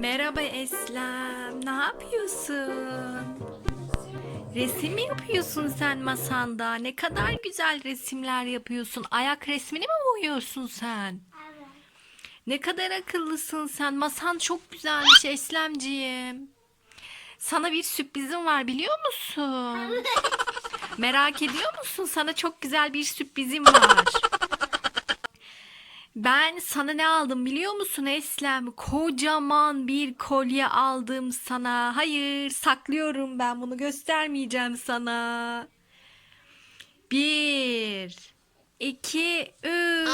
Merhaba Eslem, ne yapıyorsun? Resim mi yapıyorsun sen masanda? Ne kadar güzel resimler yapıyorsun. Ayak resmini mi boyuyorsun sen? Evet. Ne kadar akıllısın sen. Masan çok güzelmiş Eslemciğim. Sana bir sürprizim var biliyor musun? Merak ediyor musun? Sana çok güzel bir sürprizim var. Ben sana ne aldım biliyor musun Eslem? Kocaman bir kolye aldım sana. Hayır, saklıyorum ben bunu göstermeyeceğim sana. Bir, iki, üç.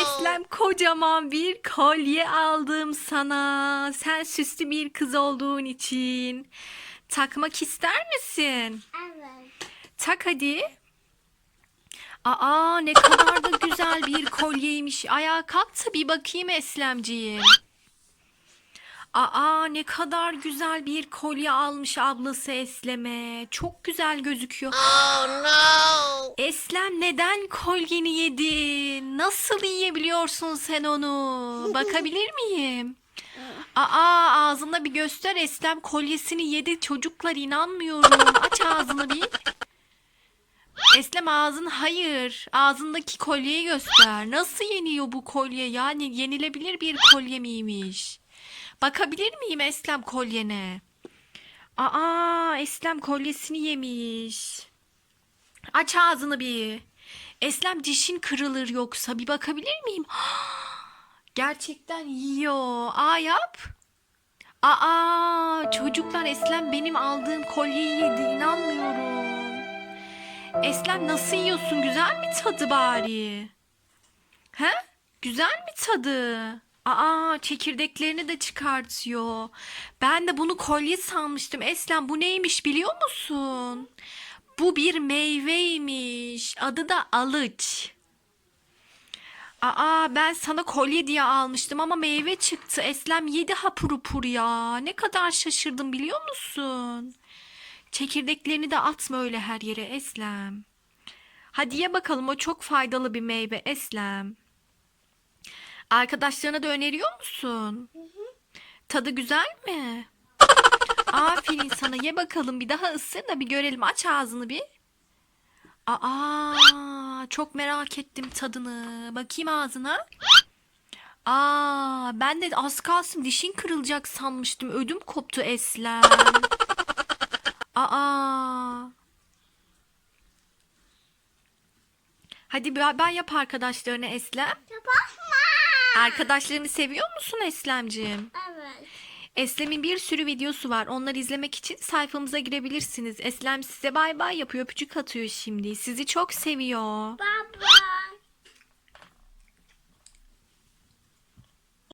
Eslem kocaman bir kolye aldım sana. Sen süslü bir kız olduğun için. Takmak ister misin? Evet. Tak hadi. Aa ne kadar da güzel bir kolyeymiş. Ayağa kalk da bir bakayım Eslemciğim. Aa ne kadar güzel bir kolye almış ablası Eslem'e. Çok güzel gözüküyor. Oh no. Eslem neden kolyeni yedin? Nasıl yiyebiliyorsun sen onu? Bakabilir miyim? Aa ağzına bir göster Eslem kolyesini yedi çocuklar inanmıyorum. Aç ağzını bir. Eslem ağzın hayır. Ağzındaki kolyeyi göster. Nasıl yeniyor bu kolye? Yani yenilebilir bir kolye miymiş? Bakabilir miyim Eslem kolyene? Aa Eslem kolyesini yemiş. Aç ağzını bir. Eslem dişin kırılır yoksa bir bakabilir miyim? Gerçekten yiyor. Aa yap. Aa çocuklar Eslem benim aldığım kolyeyi yedi inanmıyorum. Eslem nasıl yiyorsun? Güzel mi tadı bari? He? Güzel mi tadı? Aa çekirdeklerini de çıkartıyor. Ben de bunu kolye sanmıştım. Eslem bu neymiş biliyor musun? Bu bir meyveymiş. Adı da alıç. Aa ben sana kolye diye almıştım ama meyve çıktı. Eslem yedi hapur hapur ya. Ne kadar şaşırdım biliyor musun? Çekirdeklerini de atma öyle her yere Eslem. Hadi ye bakalım o çok faydalı bir meyve Eslem. Arkadaşlarına da öneriyor musun? Tadı güzel mi? Aferin sana ye bakalım bir daha ısır da bir görelim aç ağzını bir. Aa çok merak ettim tadını. Bakayım ağzına. Aa ben de az kalsın dişin kırılacak sanmıştım. Ödüm koptu Eslem. Aa. Hadi ben yap arkadaşlarına Eslem. Kapatma. Arkadaşlarını seviyor musun Eslemciğim? Evet. Eslem'in bir sürü videosu var. Onları izlemek için sayfamıza girebilirsiniz. Eslem size bay bay yapıyor, öpücük atıyor şimdi. Sizi çok seviyor. Bye